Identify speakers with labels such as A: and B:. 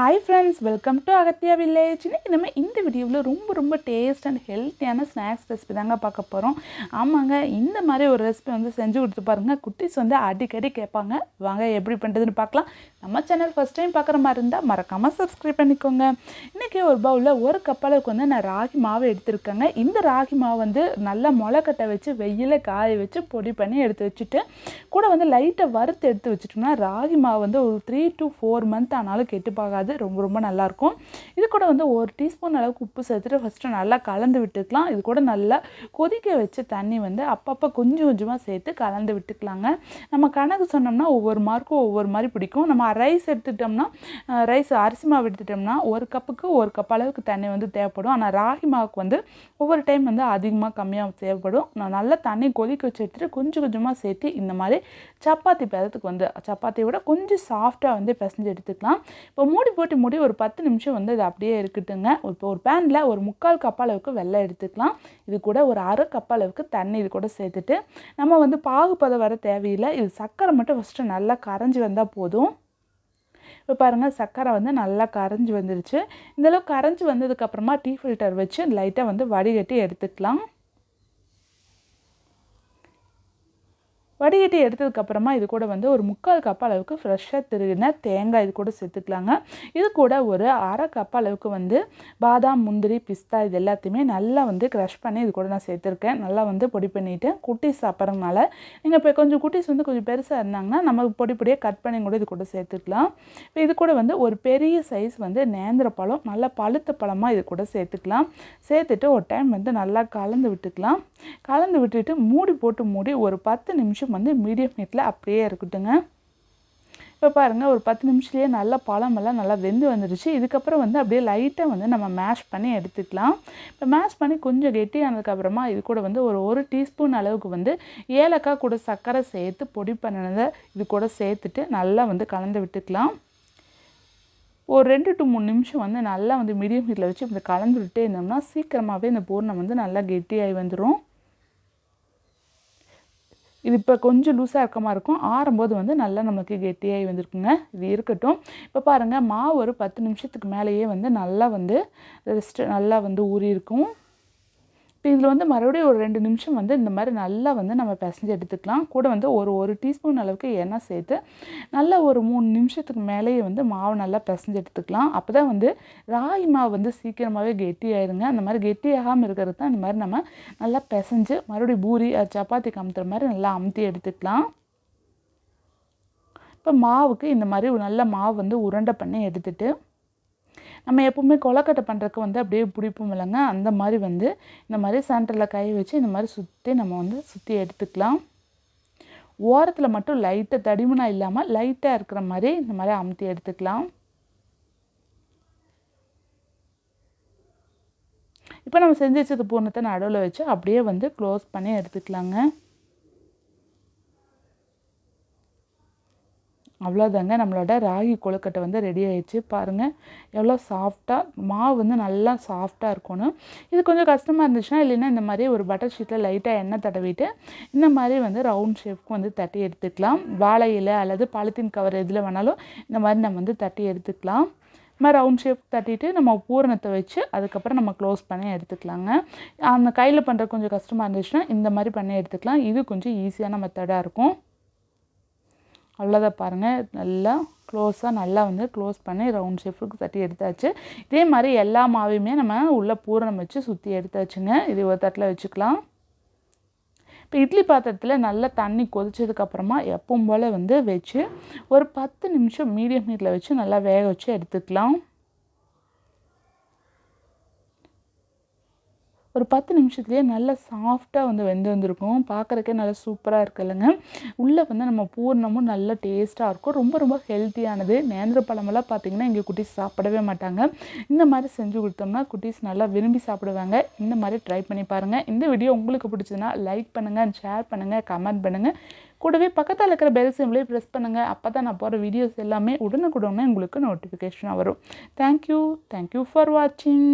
A: Hi friends welcome to Agathiya village இன்றைக்கி நம்ம இந்த வீடியோவில் ரொம்ப ரொம்ப டேஸ்ட் அண்ட் ஹெல்த்தியான ஸ்நாக்ஸ் ரெசிபி தாங்க பார்க்க போகிறோம் ஆமாங்க இந்த மாதிரி ஒரு ரெசிபி வந்து செஞ்சு கொடுத்து பாருங்கள் குட்டீஸ் வந்து அடிக்கடி கேட்பாங்க. வாங்க எப்படி பண்ணுறதுன்னு பார்க்கலாம். நம்ம சேனல் ஃபஸ்ட் டைம் பார்க்குற மாதிரி இருந்தால் மறக்காமல் சப்ஸ்கிரைப் பண்ணிக்கோங்க. இன்றைக்கி ஒரு பவுலில் ஒரு கப்பலுக்கு வந்து நான் ராகி மாவு எடுத்திருக்கேங்க. இந்த ராகி மாவு வந்து நல்லா முளைக்கட்டை வச்சு வெயில காய வச்சு பொடி பண்ணி எடுத்து வச்சுட்டு கூட வந்து லைட்டை வறுத்து எடுத்து வச்சுட்டோம்னா ராகி மாவு வந்து ஒரு த்ரீ டு ஃபோர் மந்த் ஆனாலும் கெட்டு போகாது ரொம்ப ரொம்ப நல்லாயிருக்கும். இது கூட வந்து ஒரு டீஸ்பூன் அளவுக்கு உப்பு சேர்த்துட்டு ஃபஸ்ட்டு நல்லா கலந்து விட்டுக்கலாம். இது கூட நல்லா கொதிக்க வச்ச தண்ணி வந்து அப்பப்போ கொஞ்சம் கொஞ்சமாக சேர்த்து கலந்து விட்டுக்கலாங்க. நம்ம கணக்கு சொன்னோம்னா ஒவ்வொரு மார்க்கும் ஒவ்வொரு மாதிரி பிடிக்கும். நம்ம ரைஸ் எடுத்துட்டோம்னா ரைஸ் அரிசி மாவு எடுத்துட்டோம்னா ஒரு கப்புக்கு ஒரு கப் அளவுக்கு தண்ணி வந்து தேவைப்படும். ஆனால் ராகி மாவுக்கு வந்து ஒவ்வொரு டைம் வந்து அதிகமாக கம்மியாக தேவைப்படும். நான் நல்லா தண்ணி கொதிக்க வச்சு எடுத்துகிட்டு கொஞ்சம் கொஞ்சமாக சேர்த்து இந்த மாதிரி சப்பாத்தி பதத்துக்கு வந்து சப்பாத்தியை விட கொஞ்சம் சாஃப்டாக வந்து பிசைஞ்சு எடுத்துக்கலாம். இப்போ மூடி போட்டு மூடி ஒரு பத்து நிமிஷம் வந்து இது அப்படியே இருக்கட்டுங்க. இப்போ ஒரு பேனில் ஒரு முக்கால் கப் அளவுக்கு வெள்ளம் எடுத்துக்கலாம். இது கூட ஒரு அரை கப் அளவுக்கு தண்ணி இது கூட சேர்த்துட்டு நம்ம வந்து பாகுபதம் வர தேவையில்லை. இது சர்க்கரை மட்டும் ஃபஸ்ட்டு நல்லா கரைஞ்சி வந்தால் போதும். இப்போ பாருங்கள் சர்க்கரை வந்து நல்லா கரைஞ்சி வந்துருச்சு. இந்தளவு கரைஞ்சி வந்ததுக்கப்புறமா டீ ஃபில்டர் வச்சு லைட்டாக வந்து வடிகட்டி எடுத்துக்கலாம். வடிகட்டி எடுத்ததுக்கப்புறமா இது கூட வந்து ஒரு முக்கால் கப் அளவுக்கு ஃப்ரெஷ்ஷாக திருகின தேங்காய் இது கூட சேர்த்துக்கலாங்க. இது கூட ஒரு அரை கப் அளவுக்கு வந்து பாதாம் முந்திரி பிஸ்தா இது எல்லாத்தையுமே நல்லா வந்து க்ரஷ் பண்ணி இது கூட நான் சேர்த்துருக்கேன். நல்லா வந்து பொடி பண்ணிவிட்டு குட்டி சாப்பிட்றதுனால நீங்கள் இப்போ கொஞ்சம் குட்டீஸ் வந்து கொஞ்சம் பெருசாக இருந்தாங்கன்னா நம்ம பொடி பொடியாக கட் பண்ணி கூட இது கூட சேர்த்துக்கலாம். இப்போ இது கூட வந்து ஒரு பெரிய சைஸ் வந்து நேந்திர பழம் நல்லா பழுத்த பழமாக இது கூட சேர்த்துக்கலாம். சேர்த்துட்டு ஒரு டைம் வந்து நல்லா கலந்து விட்டுக்கலாம். கலந்து விட்டுட்டு மூடி போட்டு மூடி ஒரு பத்து நிமிஷம் வந்து மீடியம் ஹீட்டில் அப்படியே இருக்கட்டுங்க. இப்போ பாருங்கள் ஒரு பத்து நிமிஷத்துலேயே நல்லா பழமெல்லாம் நல்லா வெந்து வந்துடுச்சு இதுக்கப்புறம் வந்து அப்படியே லைட்டாக வந்து நம்ம மேஷ் பண்ணி எடுத்துக்கலாம். இப்போ மேஷ் பண்ணி கொஞ்சம் கெட்டியானதுக்கப்புறமா இது கூட வந்து ஒரு ஒரு டீஸ்பூன் அளவுக்கு வந்து ஏலக்காய் கூட சர்க்கரை சேர்த்து பொடி பண்ணினதை இது கூட சேர்த்துட்டு நல்லா வந்து கலந்து விட்டுக்கலாம். ஒரு ரெண்டு டு மூணு நிமிஷம் வந்து நல்லா வந்து மீடியம் ஹீட்டில் வச்சு இந்த கலந்து விட்டே இருந்தோம்னா சீக்கிரமாகவே இந்த பூர்ணம் வந்து நல்லா கெட்டியாகி வந்துடும் இது இப்போ கொஞ்சம் லூஸாக இருக்க மாதிரி இருக்கும். ஆறும்போது வந்து நல்லா நமக்கு கெட்டியாகி வந்திருக்குங்க. இது இருக்கட்டும். இப்போ பாருங்கள் மாவு ஒரு பத்து நிமிஷத்துக்கு மேலேயே வந்து நல்லா வந்து ரெஸ்ட்டு நல்லா வந்து ஊறி இருக்கும் இப்போ இதில் வந்து மறுபடியும் ஒரு ரெண்டு நிமிஷம் வந்து இந்த மாதிரி நல்லா வந்து நம்ம பிசைஞ்சு எடுத்துக்கலாம். கூட வந்து ஒரு ஒரு டீஸ்பூன் அளவுக்கு எண்ணெய் சேர்த்து நல்லா ஒரு மூணு நிமிஷத்துக்கு மேலேயே வந்து மாவு நல்லா பிசைஞ்சு எடுத்துக்கலாம். அப்போ தான் வந்து ராகி மாவு வந்து சீக்கிரமாகவே கெட்டியாயிருங்க அந்த மாதிரி கெட்டியாகாமல் இருக்கிறது தான் இந்த மாதிரி நம்ம நல்லா பிசைஞ்சு மறுபடியும் பூரி சப்பாத்தி கமுத்துற மாதிரி நல்லா அமுத்தி எடுத்துக்கலாம். இப்போ மாவுக்கு இந்த மாதிரி நல்ல மாவு வந்து உருண்டை பண்ணி எடுத்துகிட்டு நம்ம எப்போவுமே கொலக்கட்டை பண்ணுறதுக்கு வந்து அப்படியே பிடிப்போம் இல்லைங்க? அந்த மாதிரி வந்து இந்த மாதிரி சென்டரில் கை வச்சு இந்த மாதிரி சுற்றி நம்ம வந்து சுற்றி எடுத்துக்கலாம். ஓரத்தில் மட்டும் லைட்டாக தடிமனா இல்லாமல் லைட்டாக இருக்கிற மாதிரி இந்த மாதிரி அமுத்தி எடுத்துக்கலாம். இப்போ நம்ம செஞ்சு வச்சது பூர்ணத்தை நடுவில் வச்சு அப்படியே வந்து க்ளோஸ் பண்ணி எடுத்துக்கலாங்க. அவ்வளோதாங்க நம்மளோட ராகி கொழுக்கட்டை வந்து ரெடி ஆயிடுச்சு. பாருங்கள் எவ்வளோ சாஃப்டாக மாவு வந்து நல்லா சாஃப்டாக இருக்கணும். இது கொஞ்சம் கஷ்டமாக இருந்துச்சுன்னா இல்லைன்னா இந்த மாதிரி ஒரு பட்டர் ஷீட்டில் லைட்டாக எண்ணெய் தடவிட்டு இந்த மாதிரி வந்து ரவுண்ட் ஷேப்க்கு வந்து தட்டி எடுத்துக்கலாம். வாழை இலை அல்லது பாலித்தீன் கவர் எதில் வேணாலும் இந்த மாதிரி நம்ம வந்து தட்டி எடுத்துக்கலாம். இந்த மாதிரி ரவுண்ட் ஷேப் தட்டிட்டு நம்ம பூரணத்தை வச்சு அதுக்கப்புறம் நம்ம க்ளோஸ் பண்ணி எடுத்துக்கலாங்க. அந்த கையில் பண்ணுற கொஞ்சம் கஷ்டமாக இருந்துச்சுன்னா இந்த மாதிரி பண்ணி எடுத்துக்கலாம். இது கொஞ்சம் ஈஸியான மெத்தடாக இருக்கும். அவ்வளோதான் பாருங்கள் நல்லா க்ளோஸாக நல்லா வந்து க்ளோஸ் பண்ணி ரவுண்ட் ஷேப்புக்கு தட்டி எடுத்தாச்சு. இதே மாதிரி எல்லா மாவையுமே நம்ம உள்ளே பூரணம் வச்சு சுற்றி எடுத்தாச்சுங்க. இது ஒரு தட்டில் வச்சுக்கலாம். இப்போ இட்லி பாத்திரத்தில் நல்லா தண்ணி கொதிச்சதுக்கப்புறமா எப்பவும் போல் வந்து வச்சு ஒரு பத்து நிமிஷம் மீடியம் ஹீட்டில் வச்சு நல்லா வேக வச்சு எடுத்துக்கலாம். ஒரு பத்து நிமிஷத்துலேயே நல்லா சாஃப்டாக வந்து வெந்து வந்திருக்கும். பார்க்குறக்கே நல்லா சூப்பராக இருக்குல்லங்க உள்ளே வந்து நம்ம பூர்ணமும் நல்ல டேஸ்ட்டாக இருக்கும். ரொம்ப ரொம்ப ஹெல்த்தியானது நேந்திர பழமெல்லாம் பார்த்திங்கன்னா இங்கே குட்டீஸ் சாப்பிடவே மாட்டாங்க. இந்த மாதிரி செஞ்சு கொடுத்தோம்னா குட்டீஸ் நல்லா விரும்பி சாப்பிடுவாங்க. இந்த மாதிரி ட்ரை பண்ணி பாருங்கள் இந்த வீடியோ உங்களுக்கு பிடிச்சதுன்னா லைக் பண்ணுங்கள் ஷேர் பண்ணுங்கள் கமெண்ட் பண்ணுங்கள் கூடவே பக்கத்தில் இருக்கிற பெல் சிம்லேயே ப்ரெஸ் பண்ணுங்கள் அப்போ தான் நான் போகிற வீடியோஸ் எல்லாமே உடனுக்குடனே உங்களுக்கு நோட்டிஃபிகேஷனாக வரும். தேங்க்யூ தேங்க்யூ ஃபார் வாட்சிங்